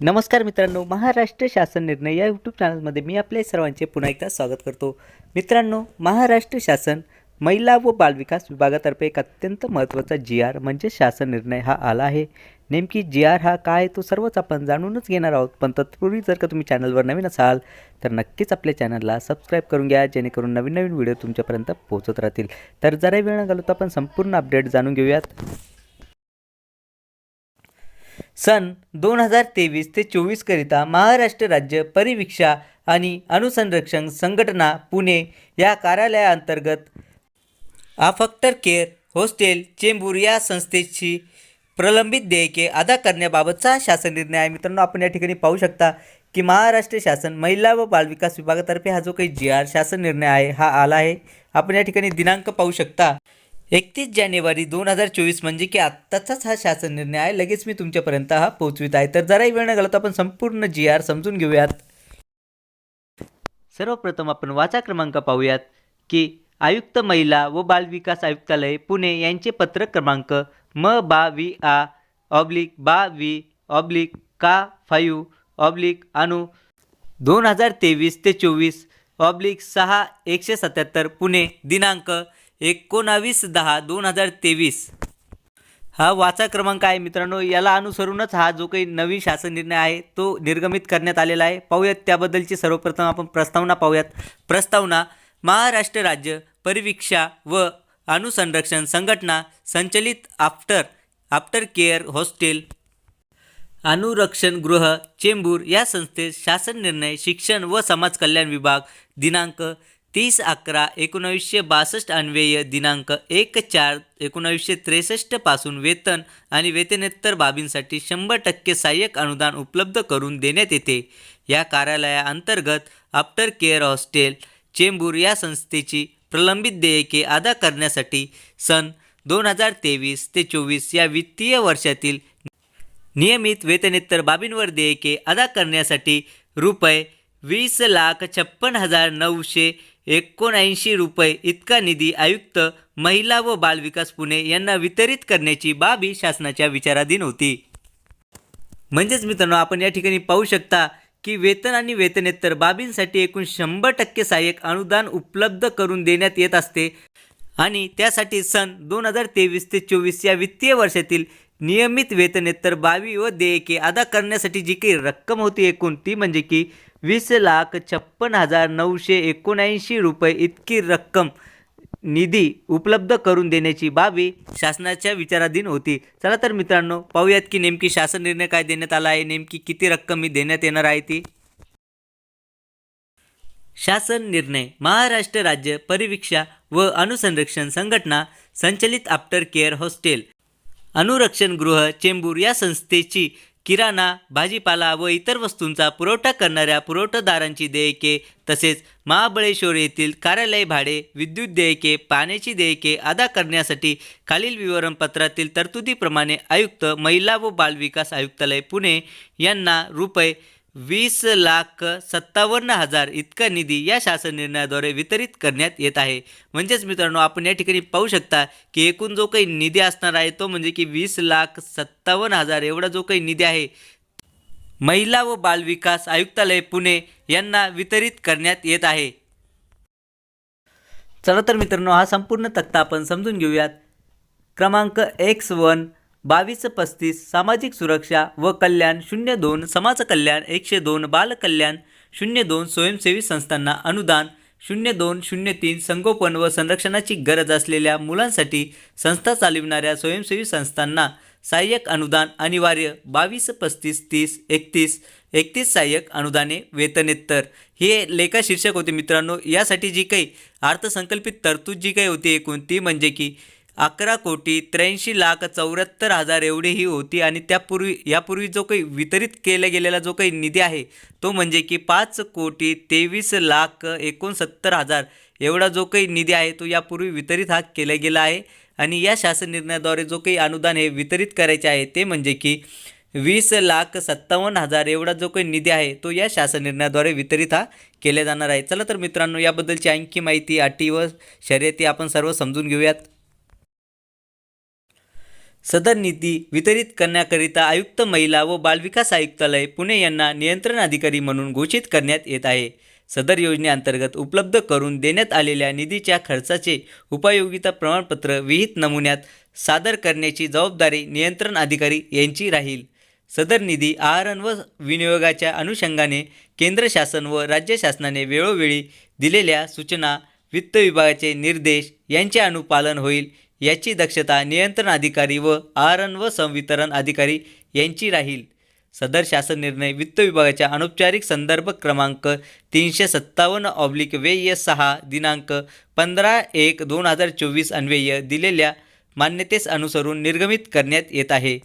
नमस्कार मित्रांनो महाराष्ट्र शासन निर्णय या यूट्यूब चॅनलमध्ये मी आपल्या सर्वांचे पुन्हा एकदा स्वागत करतो. मित्रांनो महाराष्ट्र शासन महिला व बालविकास विभागातर्फे एक अत्यंत महत्त्वाचा जी आर म्हणजे शासन निर्णय हा आला आहे. नेमकी जी आर हा काय आहे तो सर्वच आपण जाणूनच घेणार आहोत. पण तत्पूर्वी जर का तुम्ही चॅनलवर नवीन असाल तर नक्कीच आपल्या चॅनलला सबस्क्राईब करून घ्या जेणेकरून नवीन नवीन व्हिडिओ तुमच्यापर्यंत पोहोचत राहतील. तर जरा वेळ न घालवता आपण संपूर्ण अपडेट जाणून घेऊयात. सन दोन हजार तेवीस ते चोवीसकरिता महाराष्ट्र राज्य परिवीक्षा आणि अनुसंरक्षण संघटना पुणे या कार्यालयाअंतर्गत आफक्टर केअर हॉस्टेल चेंबूर या संस्थेची प्रलंबित देयके अदा करण्याबाबतचा शासन निर्णय आहे. मित्रांनो आपण या ठिकाणी पाहू शकता की महाराष्ट्र शासन महिला व बालविकास विभागातर्फे हा जो काही जी आर शासन निर्णय आहे हा आला आहे. आपण या ठिकाणी दिनांक पाहू शकता. एकतीस जानेवारी दोन हजार चोवीस म्हणजे की आत्ताचाच हा शासन निर्णय आहे. लगेच मी तुमच्यापर्यंत हा पोहोचवित आहे. तर जराही वेळ न घालत आपण संपूर्ण जी आर समजून घेऊयात. सर्वप्रथम आपण वाचा क्रमांक पाहूयात की आयुक्त महिला व बालविकास आयुक्तालय पुणे यांचे पत्र क्रमांक म बा वी आ ऑब्लिक बा वी ऑब्लिक का फायू ऑब्लिक अनु दोन हजार तेवीस ते चोवीस ऑब्लिक सहा एकशे सत्याहत्तर पुणे दिनांक एकोणावीस दहा दोन हजार तेवीस. हा वाचा क्रमांक आहे मित्रांनो. याला अनुसरूनच हा जो काही नवीन शासन निर्णय आहे तो निर्गमित करण्यात आलेला आहे. पाहूयात त्याबद्दलची सर्वप्रथम आपण प्रस्तावना पाहूयात. प्रस्तावना महाराष्ट्र राज्य परिवीक्षा व अनुसंरक्षण संघटना संचलित आफ्टर आफ्टर केअर हॉस्टेल अनुरक्षण गृह चेंबूर या संस्थेत शासन निर्णय शिक्षण व समाज कल्याण विभाग दिनांक तीस अकरा एकोणावीसशे बासष्ट अन्वय दिनांक एक चार एकोणावीसशे त्रेसष्टपासून वेतन आणि वेतनेत्तर बाबींसाठी शंभर टक्के सहाय्यक अनुदान उपलब्ध करून देण्यात येते. या कार्यालयाअंतर्गत आफ्टर केअर हॉस्टेल चेंबूर या संस्थेची प्रलंबित देयके अदा करण्यासाठी सन दोन हजार तेवीस ते चोवीस या वित्तीय वर्षातील नियमित वेतनेत्तर बाबींवर देयके अदा करण्यासाठी रुपये वीस लाख छप्पन हजार नऊशे एकोणऐंशी रुपये इतका निधी आयुक्त महिला व बालविकास पुणे यांना वितरित करण्याची बाबी शासनाच्या विचाराधीन होती. म्हणजेच मित्रांनो आपण या ठिकाणी पाहू शकता की वेतन आणि वेतनेतर बाबींसाठी एकूण शंभर टक्के सहाय्यक अनुदान उपलब्ध करून देण्यात येत असते. आणि त्यासाठी सन दोन हजार तेवीस ते चोवीस या वित्तीय वर्षातील नियमित वेतनेत्तर बावी व देयके अदा करण्यासाठी जी काही रक्कम होती एकूण ती म्हणजे की वीस लाख छप्पन हजार नऊशे एकोणऐंशी रुपये इतकी रक्कम निधी उपलब्ध करून देण्याची बाबी शासनाच्या विचाराधीन होती. चला तर मित्रांनो पाहूयात की नेमकी शासन निर्णय काय देण्यात आला आहे नेमकी किती रक्कम ही देण्यात येणार आहे ती. शासन निर्णय महाराष्ट्र राज्य परिवीक्षा व अनुसंरक्षण संघटना संचलित आफ्टर केअर हॉस्टेल. अनुरक्षण गृह चेंबूर या संस्थेची किराणा भाजीपाला व इतर वस्तूंचा पुरवठा करणाऱ्या पुरवठादारांची देयके तसेच महाबळेश्वर येथील कार्यालय भाडे विद्युत देयके पाण्याची देयके अदा करण्यासाठी खालील विवरणपत्रातील तरतुदीप्रमाणे आयुक्त महिला व बालविकास आयुक्तालय पुणे यांना रुपये वीस लाख सत्तावन्न हजार इतका निधी या शासन निर्णयाद्वारे वितरित करण्यात येत आहे. म्हणजेच मित्रांनो आपण या ठिकाणी पाहू शकता की एकूण जो काही निधी असणार आहे तो म्हणजे की वीस लाख सत्तावन्न हजार एवढा जो काही निधी आहे महिला व बालविकास आयुक्तालय पुणे यांना वितरित करण्यात येत आहे. चला तर मित्रांनो हा संपूर्ण तक्ता आपण समजून घेऊयात. क्रमांक एक्स वन बावीस पस्तीस सामाजिक सुरक्षा व कल्याण शून्य दोन समाज कल्याण एकशे दोन बालकल्याण शून्य दोन स्वयंसेवी संस्थांना अनुदान शून्य दोन शून्य तीन संगोपन व संरक्षणाची गरज असलेल्या मुलांसाठी संस्था चालविणाऱ्या स्वयंसेवी संस्थांना सहाय्यक अनुदान अनिवार्य बावीस पस्तीस तीस एकतीस एकतीस सहाय्यक अनुदाने वेतनेत्तर. हे लेखा शीर्षक होते मित्रांनो. यासाठी जी काही अर्थसंकल्पित तरतूद जी काही होती एकूण ती म्हणजे की अकरा कोटी त्र्याऐंशी लाख चौऱ्याहत्तर हजार एवढी ही होती आणि त्यापूर्वी यापूर्वी जो काही वितरित केला गेलेला जो काही निधी आहे तो म्हणजे की पाच कोटी तेवीस लाख एकोणसत्तर हजार एवढा जो काही निधी आहे तो यापूर्वी वितरित हा केला गेला आहे. आणि या शासन निर्णयाद्वारे जो काही अनुदान हे वितरित करायचे आहे ते म्हणजे की वीस लाख सत्तावन्न हजार एवढा जो काही निधी आहे तो या शासन निर्णयाद्वारे वितरित हा केला जाणार आहे. चला तर मित्रांनो याबद्दलची आणखी माहिती अटी व शर्यती आपण सर्व समजून घेऊयात. सदर निधी वितरित करण्याकरिता आयुक्त महिला व बालविकास आयुक्तालय पुणे यांना नियंत्रण अधिकारी म्हणून घोषित करण्यात येत आहे. सदर योजनेअंतर्गत उपलब्ध करून देण्यात आलेल्या निधीच्या खर्चाचे उपयोगिता प्रमाणपत्र विहित नमुन्यात सादर करण्याची जबाबदारी नियंत्रण अधिकारी यांची राहील. सदर निधी आहरण व विनियोगाच्या अनुषंगाने केंद्र शासन व राज्य शासनाने वेळोवेळी दिलेल्या सूचना वित्त विभागाचे निर्देश यांचे अनुपालन होईल याची दक्षता नियंत्रण अधिकारी व आहरण व संवितरण अधिकारी यांची राहील. सदर शासन निर्णय वित्त विभागाच्या अनौपचारिक संदर्भ क्रमांक तीनशे सत्तावन्न ऑब्लिक व्यय सहा दिनांक पंधरा एक दोन हजार चोवीस अन्वय दिलेल्या मान्यतेस अनुसरून निर्गमित करण्यात येत आहे.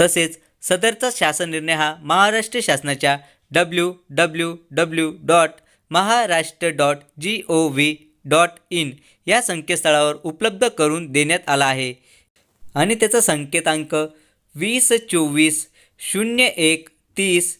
तसेच सदरचा शासन निर्णय हा महाराष्ट्र शासनाच्या W W W dot Maharashtra dot G O V dot in या संकेतस्थळावर उपलब्ध करून देण्यात आला आहे. आणि त्याचा संकेतांक वीस चोवीस शून्य एक तीस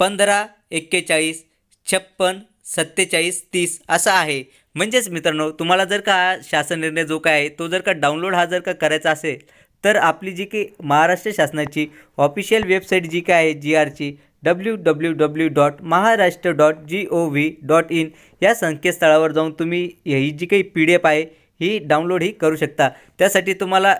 पंधरा एक्केचाळीस छप्पन सत्तेचाळीस तीस असा आहे. म्हणजेच मित्रांनो तुम्हाला जर का हा शासन निर्णय जो काय आहे तो जर का डाउनलोड हा जर का करायचा असेल तर आपली जी की महाराष्ट्र शासनाची ऑफिशियल वेबसाईट जी काय आहे G Archi W W W dot Maharashtra dot G O V dot in या संकेतस्थळावर जाऊन तुम्ही ही जी काही पी डी एफ आहे ही डाउनलोड ही करू शकता. त्यासाठी तुम्हाला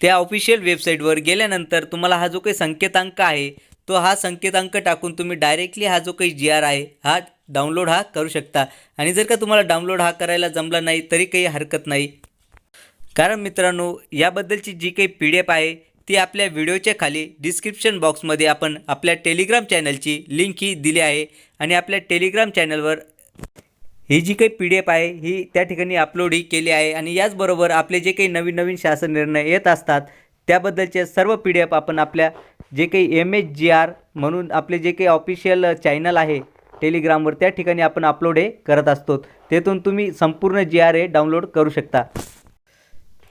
त्या ऑफिशियल वेबसाईटवर गेल्यानंतर तुम्हाला हा जो काही संकेतांक आहे तो हा संकेतांक टाकून तुम्ही डायरेक्टली हा जो काही जी आर आहे हा डाउनलोड हा करू शकता. आणि जर का तुम्हाला डाउनलोड हा करायला जमला नाही तरी काही हरकत नाही. कारण मित्रांनो याबद्दलची जी काही पी डी एफ आहे ती आपल्या व्हिडिओच्या खाली डिस्क्रिप्शन बॉक्समध्ये आपण आपल्या टेलिग्राम चॅनलची लिंक ही दिली आहे. आणि आपल्या टेलिग्राम चॅनलवर ही जी काही पी डी एफ आहे ही त्या ठिकाणी अपलोड ही केली आहे. आणि याचबरोबर आपले जे काही नवीन नवीन शासन निर्णय येत असतात त्याबद्दलचे सर्व पी डी एफ आपण आपल्या जे काही एम एच जी आर म्हणून आपले जे काही ऑफिशियल चॅनल आहे टेलिग्रामवर त्या ठिकाणी आपण अपलोड हे करत असतो. तेथून तुम्ही संपूर्ण जी आर हे डाउनलोड करू शकता.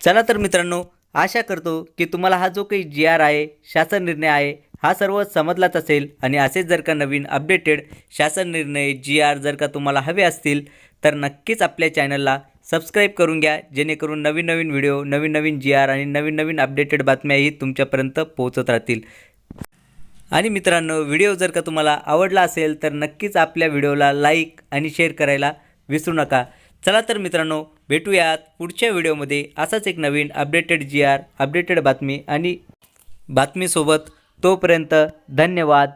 चला तर मित्रांनो आशा करतो की तुम्हाला हा जो काही जी आर आहे शासन निर्णय आहे हा सर्व समजलाच असेल. आणि असेच जर का नवीन अपडेटेड शासन निर्णय जी आर जर का तुम्हाला हवे असतील तर नक्कीच आपल्या चॅनलला सबस्क्राईब करून घ्या. जेणेकरून नवीन नवीन व्हिडिओ नवीन नवीन जी आर आणि नवीन नवीन अपडेटेड बातम्याही तुमच्यापर्यंत पोहोचत राहतील. आणि मित्रांनो व्हिडिओ जर का तुम्हाला आवडला असेल तर नक्कीच आपल्या व्हिडिओला लाईक आणि शेअर करायला विसरू नका. चला तर मित्रांनो भेटूयात पुढच्या व्हिडिओमध्ये. असाच एक नवीन अपडेटेड जी आर अपडेटेड बातमी आणि बातमीसोबत तोपर्यंत धन्यवाद.